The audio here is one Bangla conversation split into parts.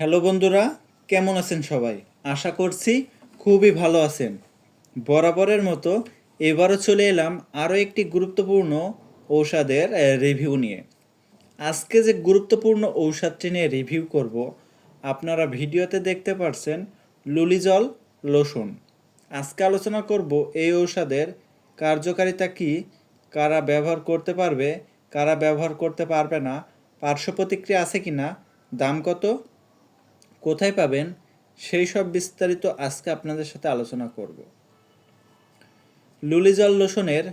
হ্যালো বন্ধুরা, কেমন আছেন সবাই? আশা করছি খুবই ভালো আছেন। বরাবরের মতো এবারও চলে এলাম আরও একটি গুরুত্বপূর্ণ ঔষধের রিভিউ নিয়ে। আজকে যে গুরুত্বপূর্ণ ঔষধটি নিয়ে রিভিউ করব, আপনারা ভিডিওতে দেখতে পারছেন লুলিজল লোশন আজকে আলোচনা করব এই ঔষধের কার্যকারিতা কি, কারা ব্যবহার করতে পারবে, কারা ব্যবহার করতে পারবে না পার্শ্ব প্রতিক্রিয়া আছে কি না দাম কত কোথায় পাবেন, সেই সব বিস্তারিত আজকে আপনাদের সাথে আলোচনা করব। লুলিজল লোশনের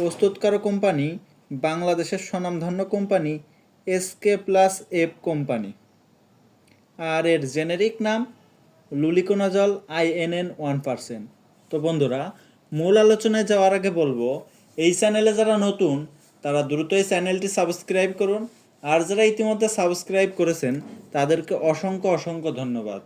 প্রস্তুতকার কোম্পানি বাংলাদেশের স্বনামধন্য company SK plus F company. আর এর জেনেরিক নাম লুলিকোনাজল আইএনএন ওয়ান পার্সেন্ট তো বন্ধুরা, মূল আলোচনায় যাওয়ার আগে বলব, এই চ্যানেলে যারা নতুন, তারা দ্রুত এই চ্যানেলটি সাবস্ক্রাইব করুন আর যারা ইতিমধ্যে সাবস্ক্রাইব করেছেন, তাদেরকে অসংখ্য অসংখ্য ধন্যবাদ।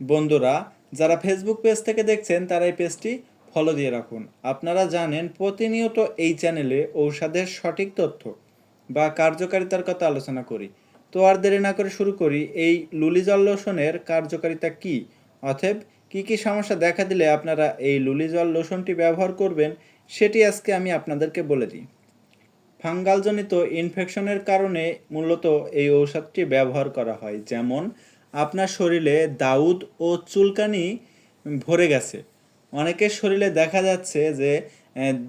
বন্ধুরা, যারা ফেসবুক পেজ থেকে দেখছেন, তারা এই পেজটি ফলো দিয়ে রাখুন। আপনারা জানেন প্রতিনিয়ত এই চ্যানেলে ঔষধের সঠিক তথ্য বা কার্যকারিতার কথা আলোচনা করি। তো আর দেরি না করে শুরু করি, এই লুলিজল লোশনের কার্যকারিতা কি? অতএব, কি কি সমস্যা দেখা দিলে আপনারা এই লুলিজল লোশনটি ব্যবহার করবেন, সেটি আজকে আমি আপনাদেরকে বলে দিই। ফাঙ্গালজনিত ইনফেকশনের কারণে মূলত এই ঔষধটি ব্যবহার করা হয়। যেমন, আপনার শরীরে দাউদ ও চুলকানি ভরে গেছে। অনেকের শরীরে দেখা যাচ্ছে যে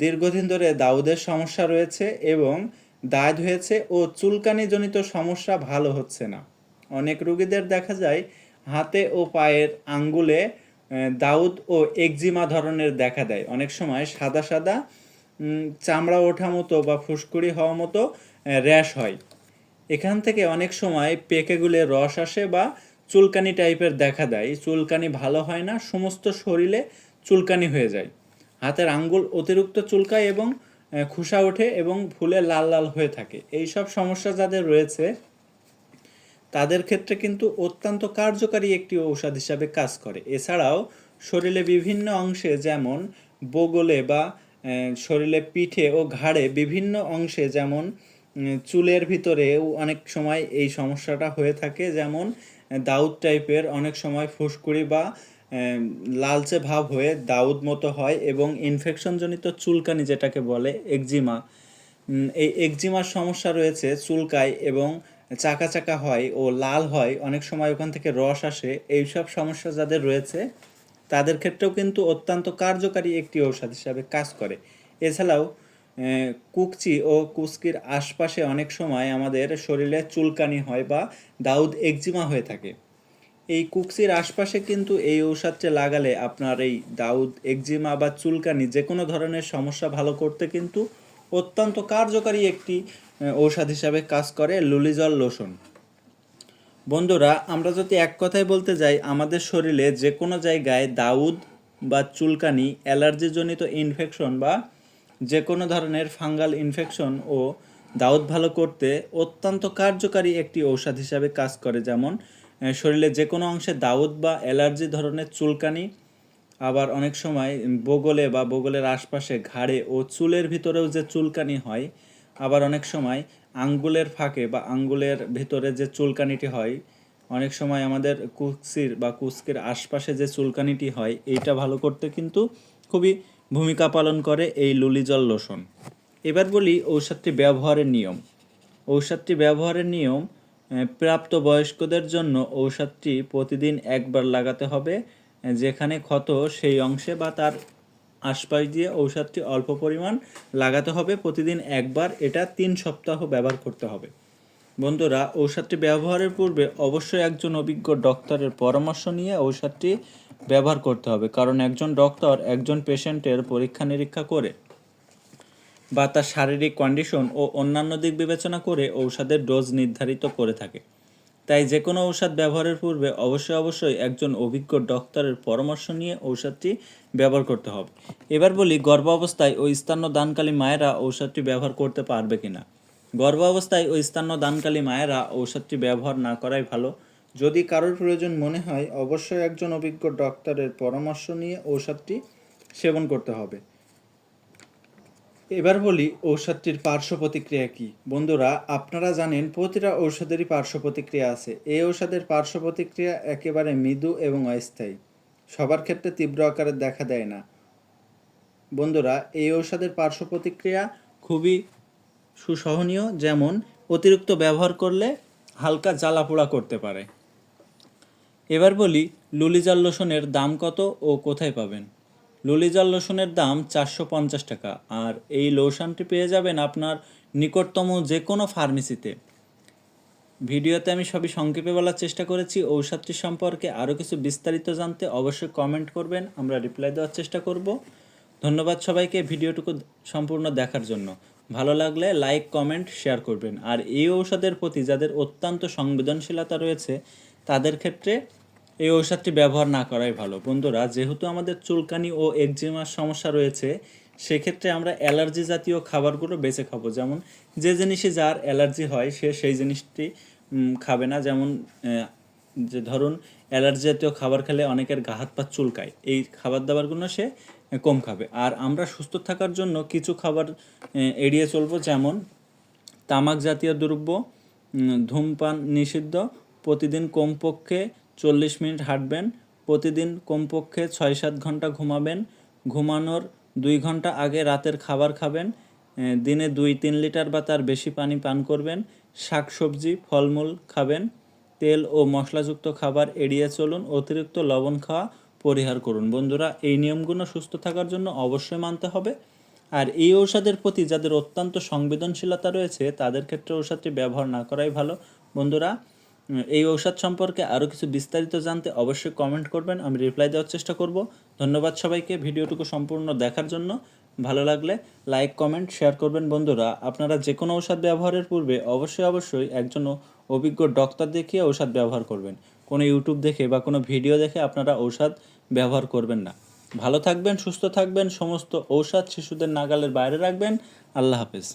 দীর্ঘদিন ধরে দাউদের সমস্যা রয়েছে এবং দাঁত হয়েছে ও চুলকানিজনিত সমস্যা ভালো হচ্ছে না। অনেক রুগীদের দেখা যায়, হাতে ও পায়ের আঙ্গুলে দাউদ ও একজিমা ধরনের দেখা দেয়। অনেক সময় সাদা সাদা চামড়া ওঠা মতো বা ফুসকুড়ি হওয়া মতো র্যাশ হয়। এখান থেকে অনেক সময় পেকেগুলে রস আসে বা চুলকানি টাইপের দেখা দেয়। চুলকানি ভালো হয় না, সমস্ত শরীরে চুলকানি হয়ে যায়। হাতের আঙ্গুল অতিরিক্ত চুলকায় এবং খোসা ওঠে এবং ফুলে লাল লাল হয়ে থাকে। এই সব সমস্যা যাদের রয়েছে, তাদের ক্ষেত্রে কিন্তু অত্যন্ত কার্যকারী একটি ঔষধ হিসাবে কাজ করে। এছাড়াও শরীরে বিভিন্ন অংশে যেমন বগলে বা শরীরে পিঠে ও ঘাড়ে বিভিন্ন অংশে যেমন চুলের ভিতরেও অনেক সময় এই সমস্যাটা হয়ে থাকে। যেমন, দাউদ টাইপের অনেক সময় ফুসকুড়ি বা লালচে ভাব হয়ে দাউদ মতো হয় এবং ইনফেকশনজনিত চুলকানি যেটাকে বলে, একজিমা। এই একজিমার সমস্যা রয়েছে চুলকায় এবং চাকা চাকা হয় ও লাল হয়, অনেক সময় ওখান থেকে রস আসে। এইসব সমস্যা যাদের রয়েছে তাদের ক্ষেত্রেও কিন্তু অত্যন্ত কার্যকারী একটি ঔষধ হিসাবে কাজ করে। এছাড়াও কুকচি ও কুস্কির আশপাশে অনেক সময় আমাদের শরীরে চুলকানি হয় বা দাউদ একজিমা হয়ে থাকে। এই কুকসির আশপাশে কিন্তু এই ঔষধটি লাগালে আপনার এই দাউদ একজিমা বা চুলকানি যে কোনো ধরনের সমস্যা ভালো করতে কিন্তু অত্যন্ত কার্যকারী একটি ঔষধ হিসাবে কাজ করে লুলিজল লোশন। বন্ধুরা, আমরা যদি এক কথায় বলতে যাই, আমাদের শরীরে যে কোনো জায়গায় দাউদ বা চুলকানি, অ্যালার্জিজনিত ইনফেকশন বা যে কোনো ধরনের ফাঙ্গাল ইনফেকশন ও দাউদ ভালো করতে অত্যন্ত কার্যকারী একটি ঔষধ হিসাবে কাজ করে। যেমন শরীরে যে কোনো অংশে দাউদ বা অ্যালার্জি ধরনের চুলকানি, আবার অনেক সময় বগলে বা বগলের আশপাশে ঘাড়ে ও চুলের ভিতরেও যে চুলকানি হয়, আবার অনেক সময় আঙ্গুলের ফাঁকে বা আঙ্গুলের ভেতরে যে চুলকানিটি হয় অনেক সময় আমাদের কুস্কির বা কুস্কির আশপাশে যে চুলকানিটি হয় এইটা ভালো করতে কিন্তু খুবই ভূমিকা পালন করে এই লুলিজল লোশন। এবার বলি ঔষধটি ব্যবহারের নিয়ম। ঔষধটি ব্যবহারের নিয়ম আহ, প্রাপ্তবয়স্কদের জন্য ঔষধটি প্রতিদিন একবার লাগাতে হবে যেখানে ক্ষত সেই অংশে বা তার আশপাশ দিয়ে ঔষধটি অল্প পরিমাণ লাগাতে হবে। প্রতিদিন একবার এটা তিন সপ্তাহ ব্যবহার করতে হবে। বন্ধুরা, ঔষধটি ব্যবহারের পূর্বে অবশ্যই একজন অভিজ্ঞ ডক্টরের পরামর্শ নিয়ে ঔষধটি ব্যবহার করতে হবে। কারণ একজন ডক্টর একজন পেশেন্টের পরীক্ষা নিরীক্ষা করে বা তার শারীরিক কন্ডিশন ও অন্যান্য দিক বিবেচনা করে ঔষধের ডোজ নির্ধারিত করে থাকে। তাই যে কোনো ঔষধ ব্যবহারের পূর্বে অবশ্যই অবশ্যই একজন অভিজ্ঞ ডক্টরের পরামর্শ নিয়ে ঔষধটি ব্যবহার করতে হবে। এবার বলি, গর্ভাবস্থায় ও স্তন্য দানকালী মায়েরা ঔষধটি ব্যবহার করতে পারবে কিনা? গর্ভাবস্থায় ও স্তন্য দানকালী মায়েরা ঔষধটি ব্যবহার না করাই ভালো। যদি কারোর প্রয়োজন মনে হয়, অবশ্যই একজন অভিজ্ঞ ডক্টরের পরামর্শ নিয়ে ঔষধটি সেবন করতে হবে। এবার বলি ঔষধটির পার্শ্ব প্রতিক্রিয়া কি। বন্ধুরা, আপনারা জানেন প্রতিটা ঔষধেরই পার্শ্ব প্রতিক্রিয়া আছে। এই ঔষধের পার্শ্ব প্রতিক্রিয়া একেবারে মৃদু এবং অস্থায়ী। সবার ক্ষেত্রে তীব্র আকারে দেখা দেয় না। বন্ধুরা, এই ঔষধের পার্শ্ব প্রতিক্রিয়া খুবই সুসহনীয়, যেমন অতিরিক্ত ব্যবহার করলে হালকা জ্বালা পোড়া করতে পারে। এবার বলি লুলিজাল লোশনের দাম কত ও কোথায় পাবেন? লুলিজাল লোশনের দাম চারশো পঞ্চাশ টাকা। আর এই লোশনটি পেয়ে যাবেন আপনার নিকটতম যে কোনো ফার্মেসিতে। ভিডিওতে আমি সবই সংক্ষেপে বলার চেষ্টা করেছি। ঔষধটি সম্পর্কে আরও কিছু বিস্তারিত জানতে অবশ্যই কমেন্ট করবেন। আমরা রিপ্লাই দেওয়ার চেষ্টা করব। ধন্যবাদ সবাইকে ভিডিওটুকু সম্পূর্ণ দেখার জন্য। ভালো লাগলে লাইক, কমেন্ট, শেয়ার করবেন। আর এই ঔষধের প্রতি যাদের অত্যন্ত সংবেদনশীলতা রয়েছে, তাদের ক্ষেত্রে এই ঔষধটি ব্যবহার না করাই ভালো। বন্ধুরা, যেহেতু আমাদের চুলকানি ও একজিমার সমস্যা রয়েছে, সেক্ষেত্রে আমরা অ্যালার্জি জাতীয় খাবারগুলো বেছে খাব। যেমন, যে জিনিসে যার অ্যালার্জি হয়, সে সেই জিনিসটি খাবে না। যেমন যে ধরুন, অ্যালার্জি জাতীয় খাবার খেলে অনেকের গা হাত পা চুলকায়। এই খাবার দাবারগুলো সে কম খাবে। আর আমরা সুস্থ থাকার জন্য কিছু খাবার এড়িয়ে চলবো। যেমন, তামাক জাতীয় দ্রব্য ধূমপান নিষিদ্ধ, প্রতিদিন কমপক্ষে চল্লিশ মিনিট হাঁটবেন, প্রতিদিন কমপক্ষে ছয় সাত ঘণ্টা ঘুমাবেন, ঘুমানোর দুই ঘণ্টা আগে রাতের খাবার খাবেন দিনে দুই তিন লিটার বা তার বেশি পানি পান করবেন, শাকসবজি, ফলমূল খাবেন, তেল ও মশলাযুক্ত খাবার এড়িয়ে চলুন, অতিরিক্ত লবণ খাওয়া পরিহার করুন। বন্ধুরা, এই নিয়মগুলো সুস্থ থাকার জন্য অবশ্যই মানতে হবে। আর এই ঔষধের প্রতি যাদের অত্যন্ত সংবেদনশীলতা রয়েছে, তাদের ক্ষেত্রে ঔষধটি ব্যবহার না করাই ভালো। বন্ধুরা এই ঔষধ সম্পর্কে আরও কিছু বিস্তারিত জানতে অবশ্যই কমেন্ট করবেন, আমি রিপ্লাই দেওয়ার চেষ্টা করব। ধন্যবাদ সবাইকে ভিডিওটুকু সম্পূর্ণ দেখার জন্য। ভালো লাগলে লাইক কমেন্ট শেয়ার করবেন বন্ধুরা। আপনারা যে কোনো ঔষধ ব্যবহারের পূর্বে অবশ্যই অবশ্যই একজন অভিজ্ঞ ডক্টর দেখিয়ে ঔষধ ব্যবহার করবেন। কোনো ইউটিউব দেখে বা কোনো ভিডিও দেখে আপনারা ঔষধ ব্যবহার করবেন না। ভালো থাকবেন, সুস্থ থাকবেন, সমস্ত ঔষধ শিশুদের নাগালের বাইরে রাখবেন। আল্লাহ হাফেজ।